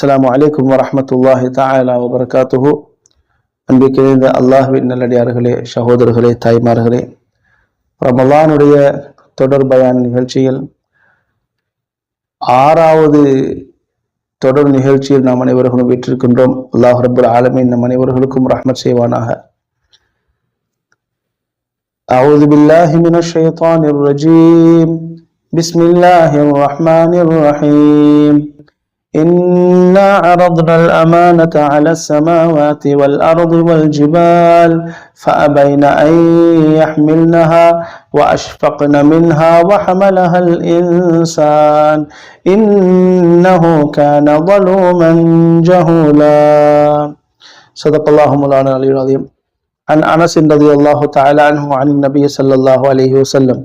அஸ்ஸலாமு அலைக்கும் வரஹ்மத்துல்லாஹி தஆலா வபரகாத்துஹு அன்பிக்கிணைந்த அல்லாஹ்வின் நல்லடியார்களே சகோதரர்களே தாய்மார்களே ரமலானுடைய தொடர் பயான் நிகழ்ச்சியில் ஆறாவது தொடர் நிகழ்ச்சியில் நாம் அனைவர்களும் வீற்றிருக்கின்றோம் அல்லாஹ் ரபுல் ஆலமீன் நம் அனைவர்களுக்கும் ரஹ்மத் செய்வானாக أعوذ بالله من الشيطان الرجيم بسم الله الرحمن الرحيم إنا عرضنا الأمانة على السماوات والأرض والجبال فأبين أن يحملنها وأشفقن منها وحملها الإنسان إنه كان ظلوما جهولا. صدق الله مولانا العلي العظيم. عن أنس رضي الله تعالى عنه عن النبي صلى الله عليه وسلم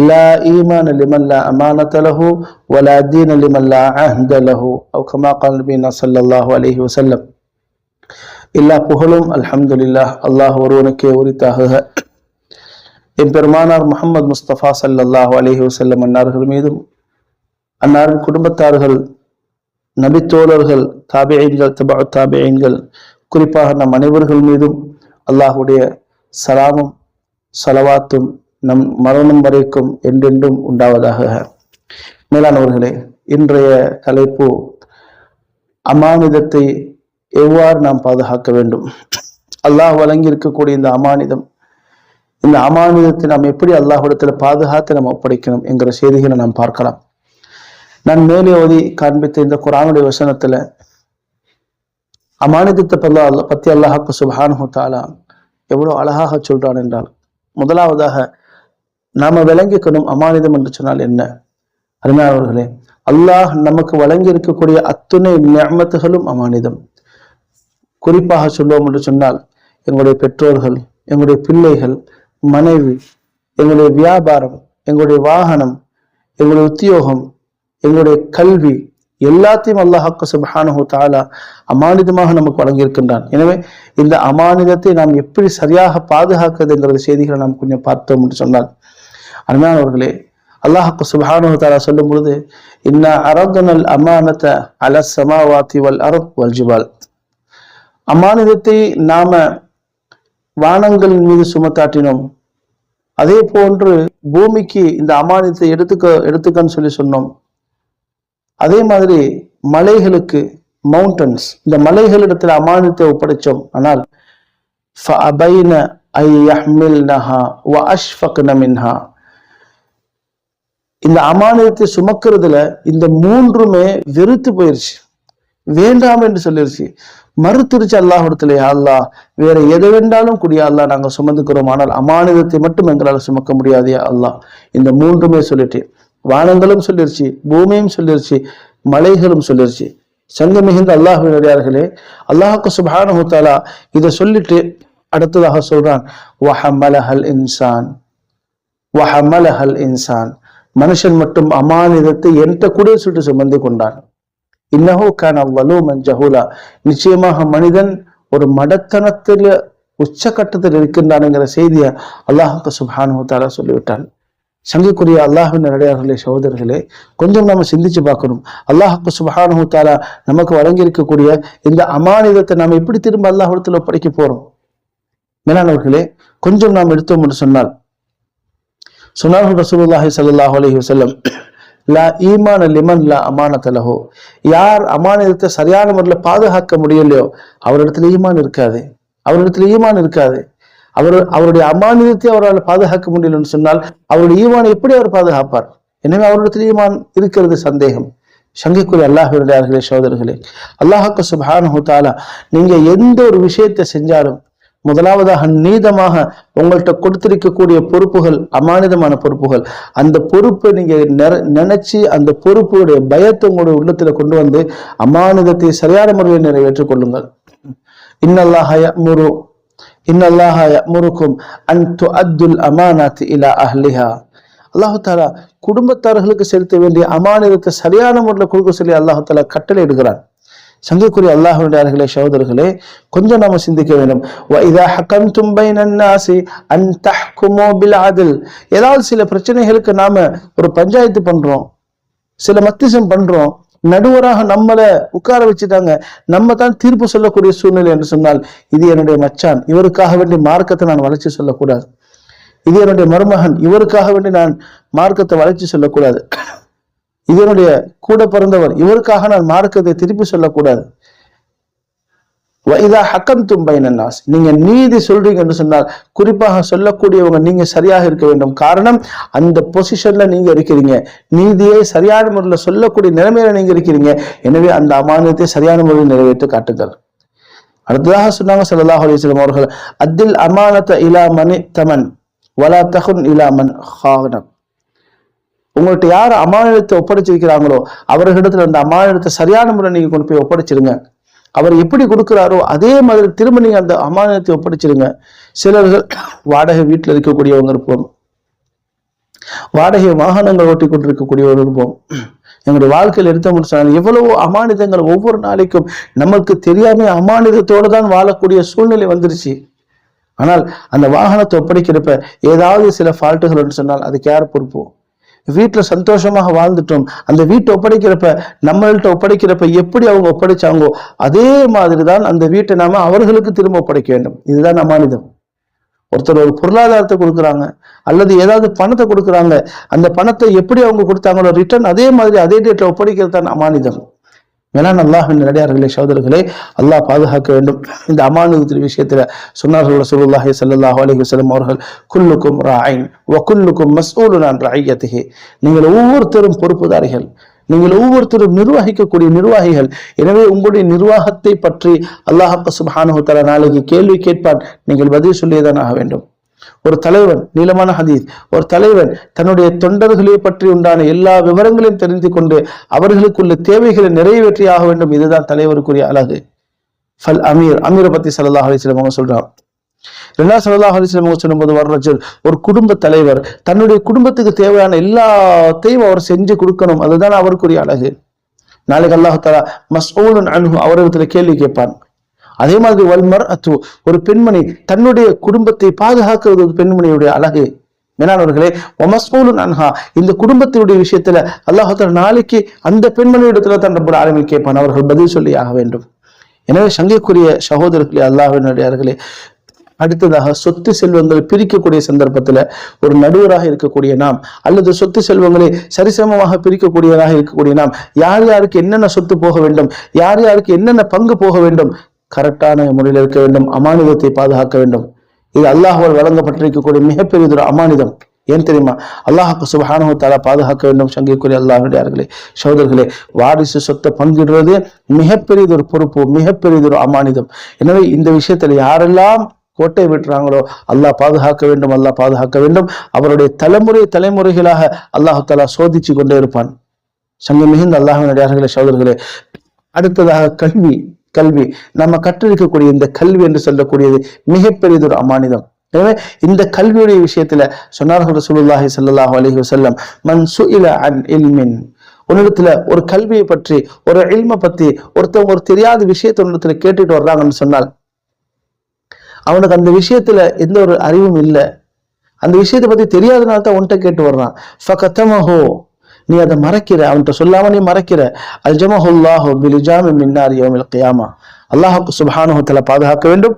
لا إيمان لمن لا أمانة له ولا دين لمن لا عهد له أو كما قال نبينا صلى الله عليه وسلم எல்லா புகழும் அல்ஹம்துலில்லாஹ் அல்லாஹ் ஒருவனுக்கே உரித்தாக எம்பெருமானார் முகமது முஸ்தபா சல்லல்லாஹு அலைஹி வஸல்லம் அன்னார்கள் மீதும் அன்னாரின் குடும்பத்தார்கள் நபித்தோழர்கள் தாபியன்கள் தபா தாபியன்கள் குறிப்பாக நம் அனைவர்கள் மீதும் அல்லாஹுடைய சலாமும் சலவாத்தும் நம் மரணம் வரைக்கும் என்றென்றும் உண்டாவதாக. மேலானவர்களே இன்றைய தலைப்பு அமானிதத்தை எவ்வாறு நாம் பாதுகாக்க வேண்டும்? அல்லாஹ் வழங்கி இருக்கக்கூடிய இந்த அமானிதம் இந்த அமானிதத்தை நாம் எப்படி அல்லாஹிடத்தில் பாதுகாத்து நம்ம ஒப்படைக்கணும் என்கிற செய்திகளை நாம் பார்க்கலாம். நான் மேலே ஓதி காண்பித்த இந்த குரானுடைய வசனத்துல அமானிதத்தை பல்ல அல்ல பத்தி அல்லாஹாக்கு சுபானு தாலா எவ்வளவு அழகாக சொல்றான் என்றால் முதலாவதாக நாம விளங்கிக்கணும் அமானிதம் என்று சொன்னால் என்ன? அருமையானவர்களே அல்லாஹ் நமக்கு வழங்கி இருக்கக்கூடிய அத்துணை நியமத்துகளும் அமானிதம். குறிப்பாக சொல்லுவோம் என்று சொன்னால் எங்களுடைய பெற்றோர்கள் எங்களுடைய பிள்ளைகள் மனைவி எங்களுடைய வியாபாரம் எங்களுடைய வாகனம் எங்களுடைய உத்தியோகம் எங்களுடைய கல்வி எல்லாத்தையும் அல்லாஹாக்கு சுபஹானஹு தாலா அமானிதமாக நமக்கு வழங்கியிருக்கின்றான். எனவே இந்த அமானிதத்தை நாம் எப்படி சரியாக பாதுகாக்குதுங்கிற செய்திகளை நாம் கொஞ்சம் பார்த்தோம் என்று சொன்னால் அருமையானவர்களே அல்லாஹாக்கு சுபானு தாரா சொல்லும் பொழுது இன்னா அரதுனல் அமானத்த அல சமாவாத்தி வல் அரத் வல் ஜிபால். அம்மானிதத்தை நாம வானங்கள் மீது சுமத்தாட்டினோம் அதே போன்று பூமிக்கு இந்த அமானத்தை எடுத்துக்க எடுத்துக்கன்னு சொல்லி சொன்னோம். அதே மாதிரி மலைகளுக்கு மவுண்டன்ஸ் இந்த மலைகளிடத்தில் அமானத்தை ஒப்படைச்சோம். ஆனால் ஃபபைன ஐ யஹ்மில் இந்த அமானியத்தை சுமக்கிறதுல இந்த மூன்றுமே வெறுத்து போயிருச்சு. வேண்டாம் என்று சொல்லிருச்சு. மறுத்துருச்சு அல்லாஹிடத்துல அல்லாஹ் வேற எதை வேண்டாலும் கூடிய அல்லாஹ் நாங்க சுமந்துக்கிறோம். ஆனால் அமானிதத்தை மட்டும் எங்களால் சுமக்க முடியாதே அல்லாஹ். இந்த மூன்றுமே சொல்லிட்டு வானங்களும் சொல்லிருச்சு பூமியும் சொல்லிருச்சு மலைகளும் சொல்லிருச்சு. சங்க மிகுந்த அல்லாஹினடியார்களே அல்லாஹுக்கு சுபானு தாலா இதை சொல்லிட்டு அடுத்ததாக சொல்றான் வஹமலஹல் இன்சான் வஹமலஹல் இன்சான். மனுஷன் மட்டும் அமானிதத்தை என்கிட்ட கூட சுட்டு சுமந்து கொண்டான்? இன்னஹோ கான் வலூமன் ஜஹூலா. நிச்சயமாக மனிதன் ஒரு மடத்தனத்தில் உச்சகட்டத்தில் இருக்கின்றான்ங்கிற செய்தியை அல்லாஹுக்கு சுபானு சொல்லிவிட்டான். சங்கிக்குரிய அல்லாஹின் நடையார்களே சகோதரர்களே கொஞ்சம் நம்ம சிந்திச்சு பார்க்கணும். அல்லாஹுக்கு சுபஹானு தாலா நமக்கு வழங்கியிருக்கக்கூடிய இந்த அமானிதத்தை நாம் எப்படி திரும்ப அல்லாஹிடத்துல ஒப்படைக்க போறோம்? மேலானவர்களே கொஞ்சம் நாம் எடுத்தோம் என்று சொன்னால் சொன்னார்கள் ரசூலுல்லாஹி சல்லாஹ் அலைஹி வஸல்லம் லா ஈமான லிமன் லா அமான தலஹோ யார் அமானத்தை சரியான முறையில் பாதுகாக்க முடியலையோ அவரிடத்துல ஈமான் இருக்காது. அவரிடத்துல ஈமான் இருக்காது. அவர் அவருடைய அமானியத்தை அவரால் பாதுகாக்க முடியலன்னு சொன்னால் அவருடைய ஈமானை எப்படி அவர் பாதுகாப்பார்? எனவே அவரிடத்தில் ஈமான் இருக்கிறது சந்தேகம். சங்கைக்குரிய அல்லாஹுடைய சோதர்களே அல்லாஹாக்கு சுபானு தாலா நீங்க எந்த ஒரு விஷயத்தை செஞ்சாலும் முதலாவதாக நீதமாக உங்கள்கிட்ட கொடுத்திருக்கக்கூடிய பொறுப்புகள் அமானிதமான பொறுப்புகள். அந்த பொறுப்பை நீங்க நினைச்சு அந்த பொறுப்புடைய பயத்தை உங்களுடைய உள்ளத்துல கொண்டு வந்து அமானிதத்தை சரியான முறையில் நிறைவேற்றிக் கொள்ளுங்கள். இன்னல்லாஹய முரு இன்னல்லாஹய முருக்கும் அன் அப்துல் அமானாத் இலா அஹ்லிஹா. அல்லாஹு தாலா குடும்பத்தார்களுக்கு செலுத்த வேண்டிய அமானிதத்தை சரியான முறையில் கொடுக்க சொல்லி அல்லாஹு தாலா கட்டளை இடுகிறான் சங்கைக்குரிய அல்லாஹுடையார்களே சகோதரர்களே கொஞ்சம் நாம சிந்திக்க வேண்டும். இதா ஹக்கம் தும்பை நன்னாசி அன் தஹ்குமோ பில் அதில் ஏதாவது சில பிரச்சனைகளுக்கு நாம ஒரு பஞ்சாயத்து பண்றோம் சில மத்திசம் பண்றோம் நடுவராக நம்மளை உட்கார வச்சுட்டாங்க நம்ம தான் தீர்ப்பு சொல்லக்கூடிய சூழ்நிலை என்று சொன்னால் இது என்னுடைய மச்சான் இவருக்காக வேண்டிய மார்க்கத்தை நான் வளர்ச்சி சொல்லக்கூடாது. இது என்னுடைய மருமகன் இவருக்காக வேண்டி நான் மார்க்கத்தை வளர்ச்சி சொல்லக்கூடாது. இதனுடைய கூட பிறந்தவர் இவருக்காக நான் மார்க்கத்தை திருப்பி சொல்லக்கூடாது. இதா ஹக்கம் தும்பைனாஸ் நீங்க நீதி சொல்றீங்க என்று சொன்னால் குறிப்பாக சொல்லக்கூடியவங்க நீங்க சரியாக இருக்க வேண்டும். காரணம் அந்த பொசிஷன்ல நீங்க இருக்கிறீங்க. நீதியை சரியான முறையில் சொல்லக்கூடிய நிலைமையில நீங்க இருக்கிறீங்க. எனவே அந்த அமானியத்தை சரியான முறையில் நிறைவேற்றி காட்டுங்கள். அடுத்ததாக சொன்னாங்க சல்லாஹ் அலிஸ்லாம் அவர்கள் அத்தில் அமானத்த இலா மணி தமன் வலா தகுன் இலா மன் ஹாகனம் உங்கள்கிட்ட யார் அமானியத்தை ஒப்படைச்சிருக்கிறாங்களோ அவர்களிடத்துல அந்த அமானியத்தை சரியான முறை நீங்க கொண்டு போய் ஒப்படைச்சிருங்க. அவர் எப்படி கொடுக்குறாரோ அதே மாதிரி திரும்ப நீங்க அந்த அமானியத்தை ஒப்படைச்சிருங்க. சிலர்கள் வாடகை வீட்டில் இருக்கக்கூடியவங்க இருப்போம். வாடகை வாகனங்கள் ஓட்டி கொண்டிருக்கக்கூடியவர்கள் இருப்போம். எங்களுடைய வாழ்க்கையில் எடுத்த முடிச்சாலும் எவ்வளவோ அமானிதங்கள் ஒவ்வொரு நாளைக்கும் நமக்கு தெரியாம அமானிதத்தோடு தான் வாழக்கூடிய சூழ்நிலை வந்துருச்சு. ஆனால் அந்த வாகனத்தை ஒப்படைக்கிறப்ப ஏதாவது சில ஃபால்ட்டுகள் சொன்னால் அதுக்கு யார் பொறுப்போம் வீட்டில் சந்தோஷமாக வாழ்ந்துட்டோம். அந்த வீட்டை ஒப்படைக்கிறப்ப நம்மள்கிட்ட ஒப்படைக்கிறப்ப எப்படி அவங்க ஒப்படைச்சாங்கோ அதே மாதிரி தான் அந்த வீட்டை நாம அவர்களுக்கு திரும்ப ஒப்படைக்க வேண்டும். இதுதான் அமானிதம் ஒருத்தர் ஒரு பொருளாதாரத்தை கொடுக்குறாங்க அல்லது ஏதாவது பணத்தை கொடுக்குறாங்க. அந்த பணத்தை எப்படி அவங்க கொடுத்தாங்களோ ரிட்டர்ன் அதே மாதிரி அதே டேட்டில் ஒப்படைக்கிறது தான் அமானிதம் மேலான அல்லாஹின் நடிகார்களே சோதர்களே அல்லாஹ் பாதுகாக்க வேண்டும். இந்த அமானுதத்தின் விஷயத்துல சொன்னார்கள் சுல்லாஹி சல்லாஹ் அலி வசலம் அவர்கள் குல்லுக்கும் ராயின் வக்குல்லுக்கும் மசூலுனான் ராயத்திகே நீங்கள் ஒவ்வொருத்தரும் பொறுப்புதாரிகள். நீங்கள் ஒவ்வொருத்தரும் நிர்வகிக்கக்கூடிய நிர்வாகிகள். எனவே உங்களுடைய நிர்வாகத்தை பற்றி அல்லாஹ் சுபானு தர நாளைக்கு கேள்வி கேட்பான். நீங்கள் பதில் சொல்லியதான் ஆக வேண்டும். ஒரு தலைவன் நீளமான ஹதீஸ். ஒரு தலைவன் தன்னுடைய தொண்டர்களை பற்றி உண்டான எல்லா விவரங்களையும் தெரிந்து கொண்டு அவர்களுக்குள்ள தேவைகளை நிறைவேற்றி ஆக வேண்டும். இதுதான் தலைவருக்குரிய அழகு. ஃபல் அமீர் அமீரை பத்தி சல்லாஹ் அலிஸ்லம் அவங்க சொல்றான் ரெண்டா சல்லாஹ் அலிஸ்லம் அவங்க சொல்லும்போது வர்றஜல் ஒரு குடும்ப தலைவர் தன்னுடைய குடும்பத்துக்கு தேவையான எல்லாத்தையும் அவர் செஞ்சு கொடுக்கணும். அதுதான் அவருக்குரிய அழகு. நாளைக்கு அல்லாஹு தாலா மஸ்ஊலன் அனுகு அவரிடத்துல கேள்வி கேட்பான். அதே மாதிரி வல்மர் அத்து ஒரு பெண்மணி தன்னுடைய குடும்பத்தை பாதுகாக்கிறது ஒரு பெண்மணியுடைய அழகு. மேலானவர்களே ஒமஸ்கூலு நன்ஹா இந்த குடும்பத்தினுடைய விஷயத்துல அல்லாஹால நாளைக்கு அந்த பெண்மணியிடத்துல தன்னப்பட ஆளுமை கேட்பான். அவர்கள் பதில் சொல்லி ஆக வேண்டும். எனவே சங்கைக்குரிய சகோதரர்களே அல்லாஹினுடையார்களே அடுத்ததாக சொத்து செல்வங்களை பிரிக்கக்கூடிய சந்தர்ப்பத்துல ஒரு நடுவராக இருக்கக்கூடிய நாம் அல்லது சொத்து செல்வங்களை சரிசமமாக பிரிக்கக்கூடியவராக இருக்கக்கூடிய நாம் யார் யாருக்கு என்னென்ன சொத்து போக வேண்டும் யார் யாருக்கு என்னென்ன பங்கு போக வேண்டும் கரெக்டான முறையில் இருக்க வேண்டும் அமானிதத்தை பாதுகாக்க வேண்டும். இது அல்லாஹுவால் வழங்கப்பட்டிருக்கக்கூடிய மிகப்பெரியதொரு அமானிதம். ஏன் தெரியுமா? அல்லாஹாக்கு சுபஹானு தாலா பாதுகாக்க வேண்டும் சங்கிக்குரிய அல்லாஹுடையார்களே சோதர்களே வாரிசு சொத்தை பங்கிடுறது மிகப்பெரியதொரு பொறுப்பு மிகப்பெரியதொரு அமானிதம். எனவே இந்த விஷயத்துல யாரெல்லாம் கோட்டை விட்டுறாங்களோ அல்லாஹ் பாதுகாக்க வேண்டும் அல்லாஹ் பாதுகாக்க வேண்டும். அவருடைய தலைமுறை தலைமுறைகளாக அல்லாஹு தாலா சோதிச்சு கொண்டே இருப்பான். சங்க மிகுந்த அல்லாஹினுடைய சோதர்களே அடுத்ததாக கல்வி. கல்வி. நம்ம கற்றிருக்கக்கூடிய இந்த கல்வி என்று சொல்லக்கூடியது மிகப்பெரியதொரு ஒரு அமானிதம். எனவே இந்த கல்வியுடைய விஷயத்துல சொன்னார்கள் சுல்லாஹி சல்லாஹூ அலஹி வசல்லம் மன் சுஇல அன் இல்மின். உன்னிடத்துல ஒரு கல்வியை பற்றி ஒரு இல்மை பத்தி ஒருத்தவங்க ஒரு தெரியாத விஷயத்தை உன்னிடத்துல கேட்டுட்டு வர்றாங்கன்னு சொன்னால் அவனுக்கு அந்த விஷயத்துல எந்த ஒரு அறிவும் இல்லை. அந்த விஷயத்தை பத்தி தெரியாதனால தான் உன்கிட்ட கேட்டு வர்றான். ஃபகத்தமஹோ நீ அதை மறைக்கிற அவன்கிட்ட சொல்லாம நீ மறைக்கிற. அல்ஜமஹுல்லாஹோ பிலிஜாமி மின்னார் யோமில் கியாமா. அல்லாஹுக்கு சுபானுகத்தில் பாதுகாக்க வேண்டும்.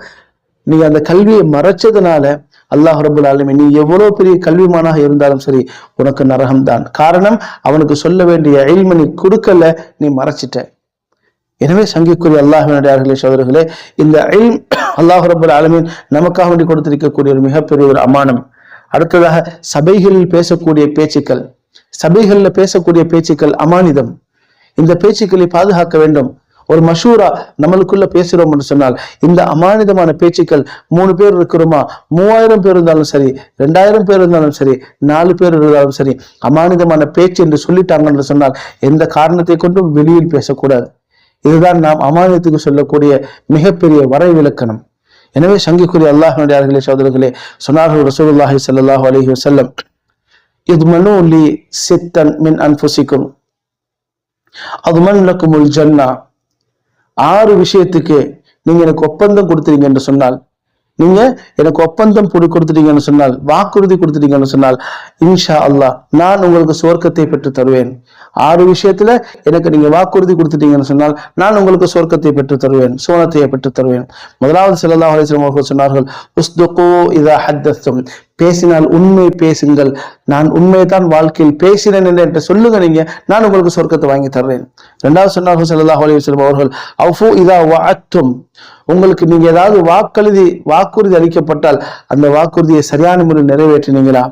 நீ அந்த கல்வியை மறைச்சதுனால அல்லாஹ் ரபுல் ஆலமி நீ எவ்வளவு பெரிய கல்விமானாக இருந்தாலும் சரி உனக்கு நரகம் தான் காரணம் அவனுக்கு சொல்ல வேண்டிய எழில்மை நீ கொடுக்கல நீ மறைச்சிட்ட. எனவே சங்கிக்குரிய அல்லாஹினுடையார்களே சோதரர்களே இந்த எயில் அல்லாஹ் ரபுல் ஆலமின் நமக்காக வேண்டி கொடுத்திருக்கக்கூடிய ஒரு மிகப்பெரிய ஒரு அமானம். அடுத்ததாக சபைகளில் பேசக்கூடிய பேச்சுக்கள். சபைகள்ல பேசக்கூடிய பேச்சுக்கள் அமானிதம். இந்த பேச்சுக்களை பாதுகாக்க வேண்டும். ஒரு மஷூரா நம்மளுக்குள்ள பேசுறோம் என்று சொன்னால் இந்த அமானிதமான பேச்சுக்கள் மூணு பேர் இருக்கிறோமா? மூவாயிரம் பேர் இருந்தாலும் சரி ரெண்டாயிரம் பேர் இருந்தாலும் சரி நாலு பேர் இருந்தாலும் சரி அமானிதமான பேச்சு என்று சொல்லிட்டாங்க என்று சொன்னால் எந்த காரணத்தை கொண்டும் வெளியில் பேசக்கூடாது. இதுதான் நாம் அமானியத்துக்கு சொல்லக்கூடிய மிகப்பெரிய வரை விளக்கணம் எனவே சங்கிக்குரிய அல்லாஹனுடைய சோதரர்களே சொன்னார்கள் ரசூலுல்லாஹி சல்லாஹூ அலஹி வசல்லம் இதுமனு லி சித்தன் மின் அன்புசிக்கும் அதுமன் லக்குமுல் ஜன்னா ஆறு விஷயத்துக்கு நீங்க எனக்கு ஒப்பந்தம் கொடுத்துறீங்க என்று சொன்னால் நீங்க எனக்கு ஒப்பந்தம் கொடுத்துட்டீங்கன்னு சொன்னால் வாக்குறுதி கொடுத்துட்டீங்கன்னு சொன்னால் இன்ஷா அல்லாஹ் நான் உங்களுக்கு சுவர்க்கத்தை பெற்று தருவேன். ஆறு விஷயத்துல எனக்கு நீங்க வாக்குறுதி கொடுத்துட்டீங்கன்னு சொன்னால் நான் உங்களுக்கு சொர்க்கத்தை பெற்று தருவேன் சோனத்தை பெற்றுத் தருவேன் முதலாவது செல்லதா அலைஹி அவர்கள் சொன்னார்கள் உஸ்துகோ இதா ஹத்தஸ்தும் பேசினால் உண்மை பேசுங்கள். நான் உண்மையை தான் வாழ்க்கையில் பேசினேன் என்று சொல்லுங்க நீங்க நான் உங்களுக்கு சொர்க்கத்தை வாங்கி தர்றேன். இரண்டாவது சொன்னார்கள் செல்லதா அலைஹி அவர்கள் அஃபு இதா வாத்தும் உங்களுக்கு நீங்க ஏதாவது வாக்களிதி வாக்குறுதி அளிக்கப்பட்டால் அந்த வாக்குறுதியை சரியான முறையில் நிறைவேற்றினீங்களா?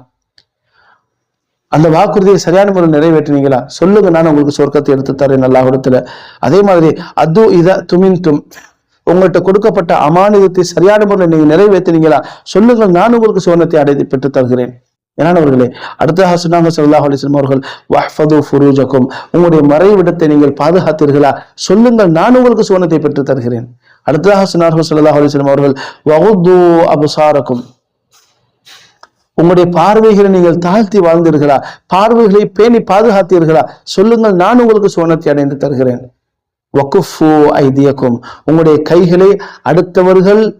அந்த வாக்குறுதியை சரியான முறையில் நிறைவேற்றினீங்களா? சொல்லுங்க நான் உங்களுக்கு சொர்க்கத்தை எடுத்து தரேன் அல்லாஹ்விடத்துல அதே மாதிரி அது இத துமின்தும். உங்கள்கிட்ட கொடுக்கப்பட்ட அமானிதத்தை சரியான முறையில் நீங்க நிறைவேற்றினீங்களா? சொல்லுங்கள் நான் உங்களுக்கு சுவனத்தை அடைத்து பெற்று தருகிறேன். ஏனானவர்களே அடுத்ததாக சொன்னாங்க ஸல்லல்லாஹு அலைஹி அவர்கள் வஹ்ஃபது ஃபுரூஜக்கும். உங்களுடைய மறைவிடத்தை நீங்கள் பாதுகாத்தீர்களா? சொல்லுங்கள் நான் உங்களுக்கு சுவனத்தை பெற்று தருகிறேன். அடுத்ததாக சொன்னார்கள் ஸல்லல்லாஹு அலிஸ்லம் அவர்கள் வகுது அபுசாரக்கும். உங்களுடைய பார்வைகளை நீங்கள் தாழ்த்தி வாழ்ந்தீர்களா? பார்வைகளை பேணி பாதுகாத்தீர்களா? சொல்லுங்கள் நான் உங்களுக்கு சுவனத்தை அடைந்து தருகிறேன். வக்குஃபு ஐதியக்கும். உங்களுடைய கைகளை அடுத்தவர்கள்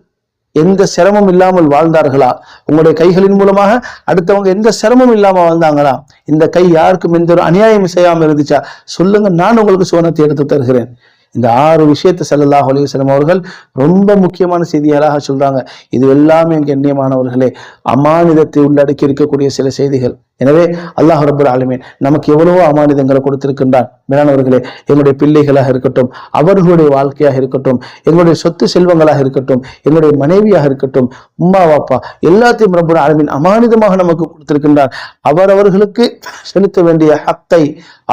எந்த சிரமம் இல்லாமல் வாழ்ந்தார்களா? உங்களுடைய கைகளின் மூலமாக அடுத்தவங்க எந்த சிரமம் இல்லாம வாழ்ந்தாங்களா? இந்த கை யாருக்கும் எந்த ஒரு அநியாயம் செய்யாமல் இருந்துச்சா? சொல்லுங்க நான் உங்களுக்கு சுவனத்தை எடுத்து தருகிறேன். இந்த ஆறு விஷயத்தை செல்லல்லாஹ் அலிவசலம் அவர்கள் ரொம்ப முக்கியமான செய்திகளாக சொல்றாங்க. இது எல்லாமே எங்க எண்ணியமானவர்களே அமானிதத்தை உள்ளடக்கி இருக்கக்கூடிய சில செய்திகள். எனவே அல்லாஹ் ரபுல் ஆலமீன் நமக்கு எவ்வளவோ அமானிதங்களை கொடுத்திருக்கின்றான். மேலானவர்களே எங்களுடைய பிள்ளைகளாக இருக்கட்டும் அவர்களுடைய வாழ்க்கையாக இருக்கட்டும் எங்களுடைய சொத்து செல்வங்களாக இருக்கட்டும் எங்களுடைய மனைவியாக இருக்கட்டும் உம்மா வாப்பா எல்லாத்தையும் ரபுல் ஆலமீன் அமானிதமாக நமக்கு கொடுத்திருக்கின்றான். அவரவர்களுக்கு செலுத்த வேண்டிய ஹத்தை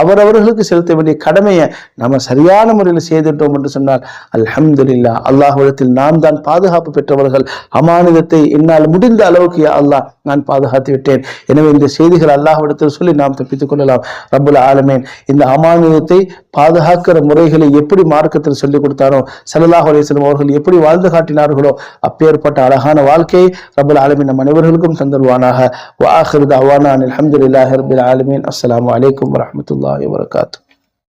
அவரவர்களுக்கு செலுத்த வேண்டிய கடமையை நம்ம சரியான முறையில் செய்திட்டோம் என்று சொன்னால் அல்ஹம்துலில்லா அல்லாஹ்விடத்தில் நாம் தான் பாதுகாப்பு பெற்றவர்கள். அமானிதத்தை என்னால் முடிந்த அளவுக்கு அல்லாஹ் நான் பாதுகாத்து விட்டேன். எனவே இந்த செய்திகள் அல்லாஹ்விடத்தில் சொல்லி நாம் தப்பித்துக் கொள்ளலாம். ரபுல் ஆலமேன். இந்த அமானிதத்தை பாதுகாக்கிற முறைகளை எப்படி மார்க்கத்தில் சொல்லிக் கொடுத்தாரோ சல்லாஹ் அலிஸ்லம் அவர்கள் எப்படி வாழ்ந்து காட்டினார்களோ அப்பேற்பட்ட அழகான வாழ்க்கையை ரபுல் ஆலமின் நம் அனைவர்களுக்கும் தந்தருவானாக. வாஹிர் தவானா அல்ஹம்துலில்லாஹி ஆலமின் ஆலமீன். அஸ்ஸலாமு வரஹ்மத்துல்லாஹி வபரகாத்துஹு